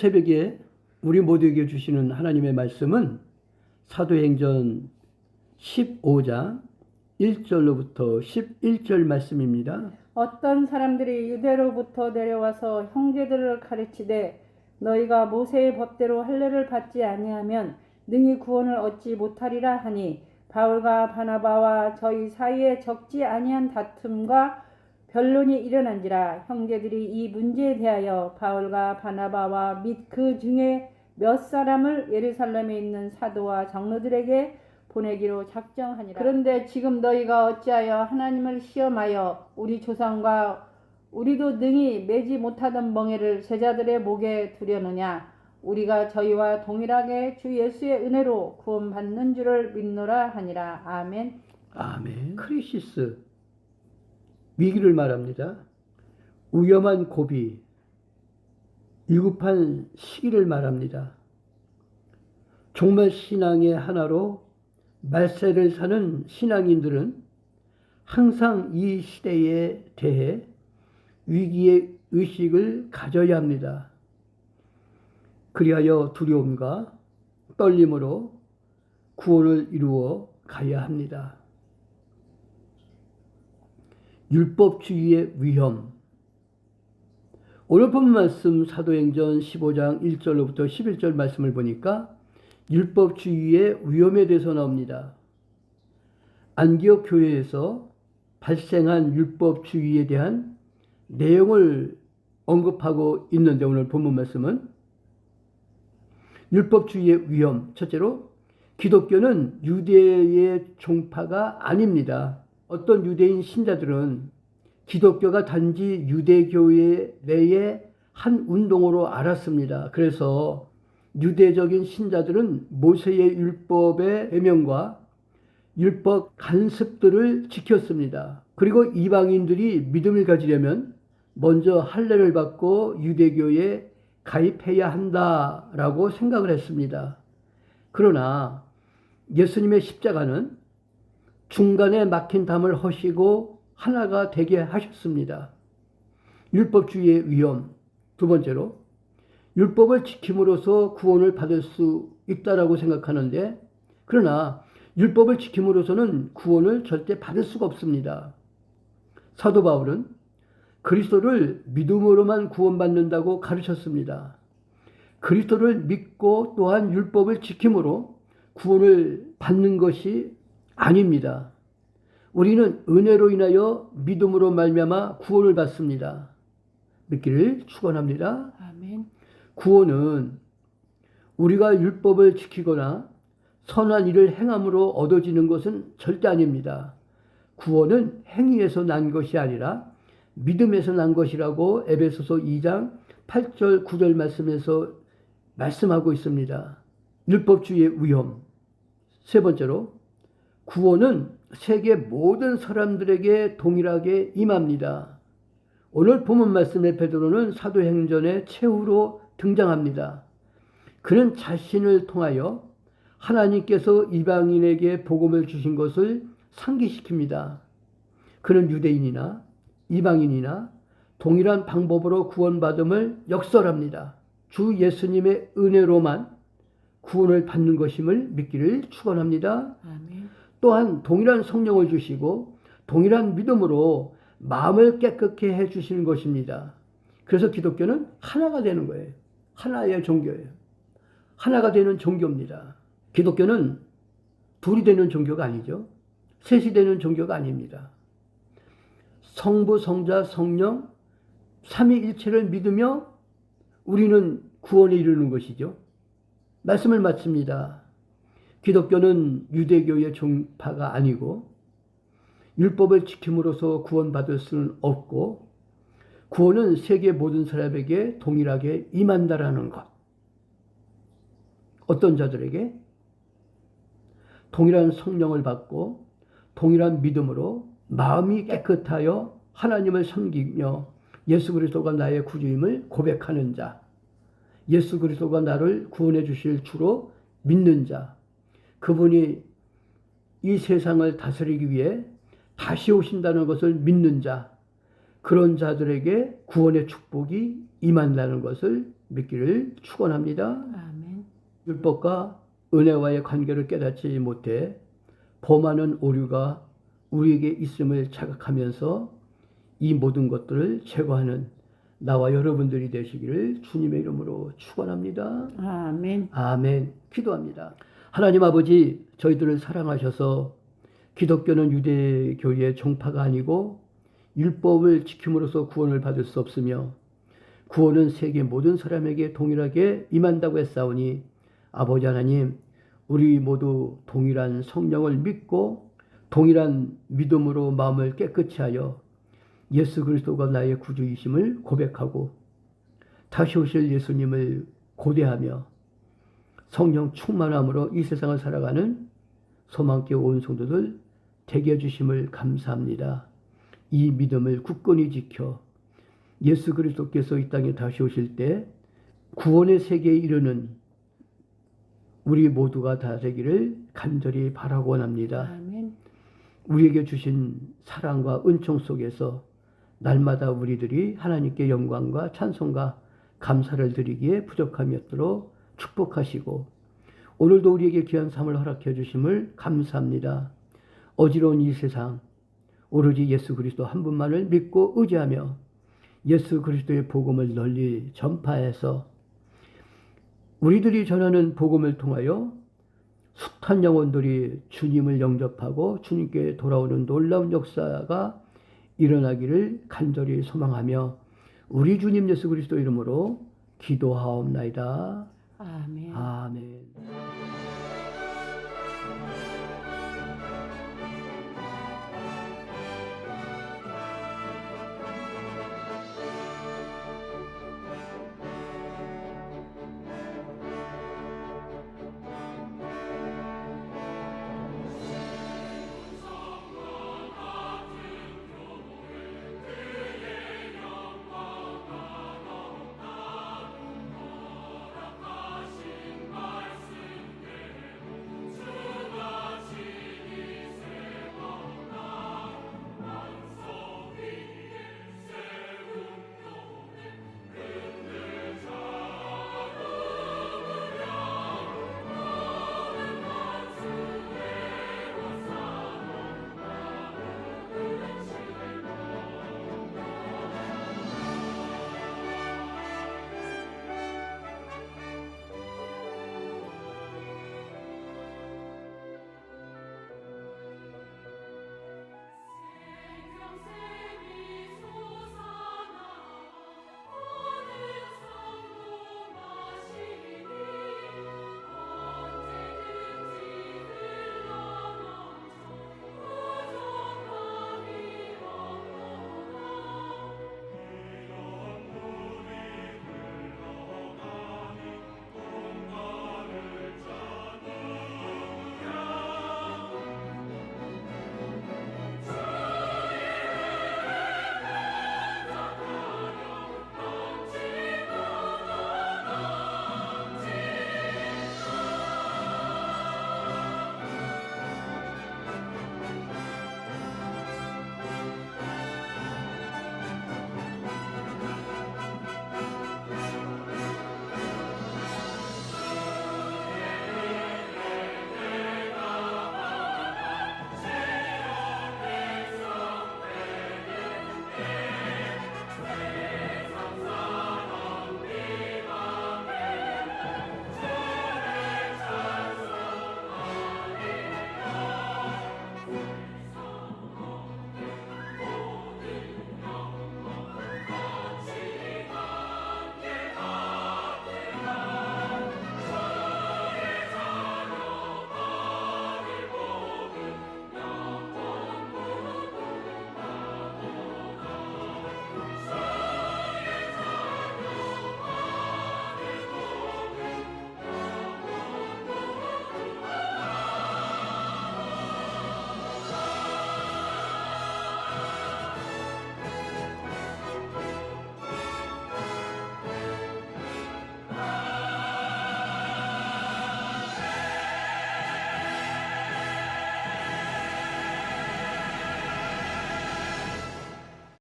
새벽에 우리 모두에게 주시는 하나님의 말씀은 사도행전 15장 1절로부터 11절 말씀입니다. 어떤 사람들이 유대로부터 내려와서 형제들을 가르치되 너희가 모세의 법대로 할례를 받지 아니하면 능히 구원을 얻지 못하리라 하니 바울과 바나바와 저희 사이에 적지 아니한 다툼과 변론이 일어난지라 형제들이 이 문제에 대하여 바울과 바나바와 및 그 중에 몇 사람을 예루살렘에 있는 사도와 장로들에게 보내기로 작정하니라. 그런데 지금 너희가 어찌하여 하나님을 시험하여 우리 조상과 우리도 능히 매지 못하던 멍에를 제자들의 목에 두려느냐? 우리가 저희와 동일하게 주 예수의 은혜로 구원받는 줄을 믿노라 하니라. 아멘. 아멘. 크리시스 위기를 말합니다. 위험한 고비, 위급한 시기를 말합니다. 정말 신앙의 하나로 말세를 사는 신앙인들은 항상 이 시대에 대해 위기의 의식을 가져야 합니다. 그리하여 두려움과 떨림으로 구원을 이루어 가야 합니다. 율법주의의 위험. 오늘 본 말씀 사도행전 15장 1절로부터 11절 말씀을 보니까 율법주의의 위험에 대해서 나옵니다. 안기옥 교회에서 발생한 율법주의에 대한 내용을 언급하고 있는데 오늘 본문 말씀은 율법주의의 위험. 첫째로 기독교는 유대의 종파가 아닙니다. 어떤 유대인 신자들은 기독교가 단지 유대교회 내의 한 운동으로 알았습니다. 그래서 유대적인 신자들은 모세의 율법의 해명과 율법 간섭들을 지켰습니다. 그리고 이방인들이 믿음을 가지려면 먼저 할례를 받고 유대교에 가입해야 한다라고 생각을 했습니다. 그러나 예수님의 십자가는 중간에 막힌 담을 허시고 하나가 되게 하셨습니다. 율법주의의 위험. 두 번째로 율법을 지킴으로써 구원을 받을 수 있다라고 생각하는데 그러나 율법을 지킴으로서는 구원을 절대 받을 수가 없습니다. 사도 바울은 그리스도를 믿음으로만 구원받는다고 가르쳤습니다. 그리스도를 믿고 또한 율법을 지킴으로 구원을 받는 것이 아닙니다. 우리는 은혜로 인하여 믿음으로 말미암아 구원을 받습니다. 믿기를 축원합니다. 아멘. 구원은 우리가 율법을 지키거나 선한 일을 행함으로 얻어지는 것은 절대 아닙니다. 구원은 행위에서 난 것이 아니라 믿음에서 난 것이라고 에베소서 2장 8절 9절 말씀에서 말씀하고 있습니다. 율법주의의 위험. 세 번째로 구원은 세계 모든 사람들에게 동일하게 임합니다. 오늘 본문 말씀의 베드로는 사도행전의 최후로 등장합니다. 그는 자신을 통하여 하나님께서 이방인에게 복음을 주신 것을 상기시킵니다. 그는 유대인이나 이방인이나 동일한 방법으로 구원받음을 역설합니다. 주 예수님의 은혜로만 구원을 받는 것임을 믿기를 축원합니다. 아멘. 또한 동일한 성령을 주시고 동일한 믿음으로 마음을 깨끗게 해 주시는 것입니다. 그래서 기독교는 하나가 되는 거예요. 하나의 종교예요. 하나가 되는 종교입니다. 기독교는 둘이 되는 종교가 아니죠. 셋이 되는 종교가 아닙니다. 성부, 성자, 성령, 삼위일체를 믿으며 우리는 구원에 이르는 것이죠. 말씀을 마칩니다. 기독교는 유대교의 종파가 아니고 율법을 지킴으로써 구원받을 수는 없고 구원은 세계 모든 사람에게 동일하게 임한다라는 것. 어떤 자들에게 동일한 성령을 받고 동일한 믿음으로 마음이 깨끗하여 하나님을 섬기며 예수 그리스도가 나의 구주임을 고백하는 자, 예수 그리스도가 나를 구원해 주실 주로 믿는 자, 그분이 이 세상을 다스리기 위해 다시 오신다는 것을 믿는 자, 그런 자들에게 구원의 축복이 임한다는 것을 믿기를 축원합니다. 아멘. 율법과 은혜와의 관계를 깨닫지 못해 범하는 오류가 우리에게 있음을 자각하면서 이 모든 것들을 제거하는 나와 여러분들이 되시기를 주님의 이름으로 축원합니다. 아멘. 아멘. 기도합니다. 하나님 아버지, 저희들을 사랑하셔서 기독교는 유대교의 종파가 아니고 율법을 지킴으로써 구원을 받을 수 없으며 구원은 세계 모든 사람에게 동일하게 임한다고 했사오니 아버지 하나님, 우리 모두 동일한 성령을 믿고 동일한 믿음으로 마음을 깨끗이 하여 예수 그리스도가 나의 구주이심을 고백하고 다시 오실 예수님을 고대하며 성령 충만함으로 이 세상을 살아가는 소망께 온 성도들 되게 해주심을 감사합니다. 이 믿음을 굳건히 지켜 예수 그리스도께서 이 땅에 다시 오실 때 구원의 세계에 이르는 우리 모두가 다 되기를 간절히 바라고 원합니다. 아멘. 우리에게 주신 사랑과 은총 속에서 날마다 우리들이 하나님께 영광과 찬송과 감사를 드리기에 부족함이 없도록 축복하시고 오늘도 우리에게 귀한 삶을 허락해 주심을 감사합니다. 어지러운 이 세상 오로지 예수 그리스도 한 분만을 믿고 의지하며 예수 그리스도의 복음을 널리 전파해서 우리들이 전하는 복음을 통하여 숱한 영혼들이 주님을 영접하고 주님께 돌아오는 놀라운 역사가 일어나기를 간절히 소망하며 우리 주님 예수 그리스도 이름으로 기도하옵나이다. 아멘. 아멘.